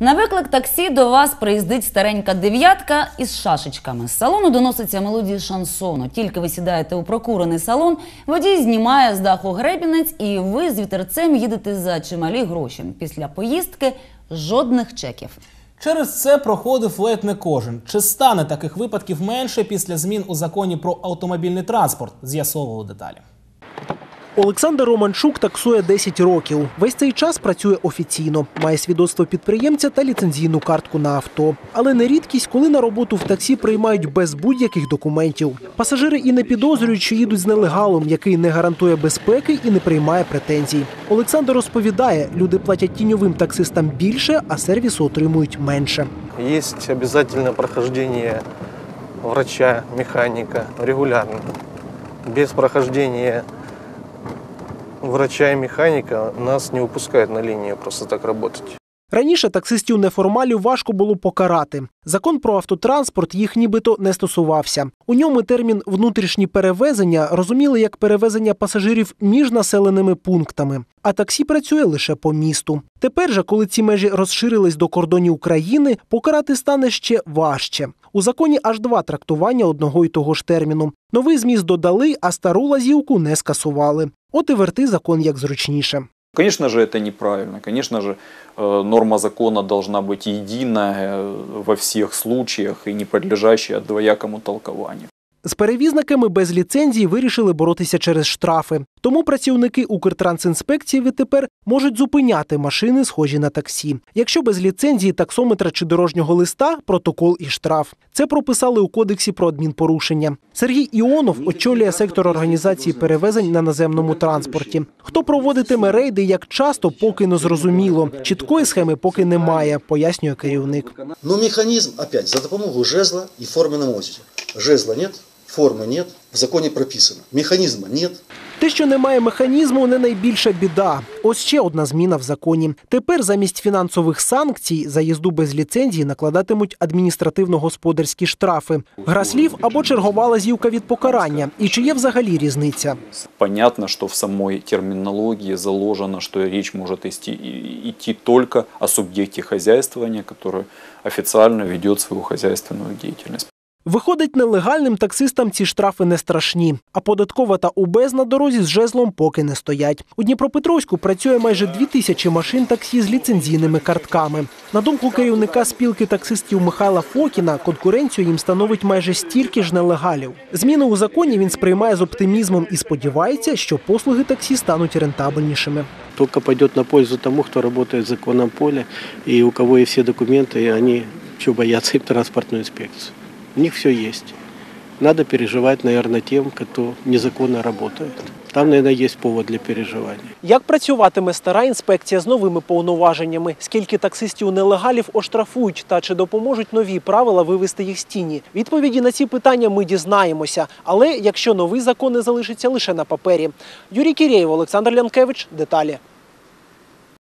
На виклик таксі до вас приїздить старенька дев'ятка із шашечками. З салону доноситься мелодія шансону. Тільки ви сідаєте у прокурений салон, водій знімає з даху гребінець, і ви з вітерцем їдете за чималі гроші. Після поїздки жодних чеків. Через це проходив ледь не кожен. Чи стане таких випадків менше після змін у законі про автомобільний транспорт? З'ясовували деталі. Олександр Романчук таксує 10 років. Весь цей час працює офіційно, має свідоцтво підприємця та ліцензійну картку на авто. Але не рідкість, коли на роботу в таксі приймають без будь-яких документів. Пасажири і не підозрюють, що їдуть з нелегалом, який не гарантує безпеки і не приймає претензій. Олександр розповідає, люди платять тіньовим таксистам більше, а сервісу отримують менше. Есть обязательное прохождение врача, механика регулярно. Без прохождения врача и механика нас не выпускают на линию просто так работать. Раніше таксистів неформалів важко було покарати. Закон про автотранспорт їх нібито не стосувався. У ньому термін внутрішні перевезення розуміли як перевезення пасажирів між населеними пунктами. А таксі працює лише по місту. Тепер же, коли ці межі розширились до кордонів України, покарати стане ще важче. У законі аж два трактування одного й того ж терміну. Новий зміст додали, а стару лазівку не скасували. От і верти закон як зручніше. Конечно же, это неправильно. Конечно же, э, норма закона должна быть единая э, во всех случаях и не подлежащая двоякому толкованию. З перевізниками без ліцензії вирішили боротися через штрафи. Тому працівники Укртрансінспекції відтепер можуть зупиняти машини, схожі на таксі. Якщо без ліцензії, таксометра чи дорожнього листа протокол і штраф. Це прописали у кодексі про адмінпорушення. Сергій Іонов очолює сектор організації перевезень на наземному транспорті. Хто проводитиме рейди, як часто, поки не зрозуміло. Чіткої схеми поки немає, пояснює керівник. Но механизм, опять, за допомогою жезла и формы на мотике. Жезла нет, формы нет, в законе прописано. Механизма нет, Те, що немає механізму, не найбільша біда. Ось ще одна зміна в законі. Тепер замість фінансових санкцій за їзду без ліцензії накладатимуть адміністративно-господарські штрафи, гра слів або чергова лазівка від покарання. І чи є взагалі різниця? Понятно, что в самой терминологии заложено, что речь может идти, и- идти только о субъекте хозяйствования, который официально ведет свою хозяйственную деятельность. Виходить, нелегальним таксистам ці штрафи не страшні, а податкова та УБЕЗ на дорозі з жезлом поки не стоять. У Дніпропетровську працює майже дві тисячі машин таксі з ліцензійними картками. На думку керівника спілки таксистів Михайла Фокіна, конкуренцію їм становить майже стільки ж нелегалів. Зміни у законі він сприймає з оптимізмом і сподівається, що послуги таксі стануть рентабельнішими. только пойдет на пользу тому, кто работает в законном поле и у кого есть все документы, и они чего боятся им транспортную инспекцию. У них все есть. Надо переживать, наверное, тем, кто незаконно работает. Там, наверное, есть повод для переживания. Як працюватиме стара інспекція з новими повноваженнями? Скільки таксистів нелегалів оштрафують та чи допоможуть нові правила вивести їх з тіні? Відповіді на ці питання ми дізнаємося. Але якщо новий закон не залишиться лише на папері. Юрій Кірєєв, Олександр Лянкевич. Деталі.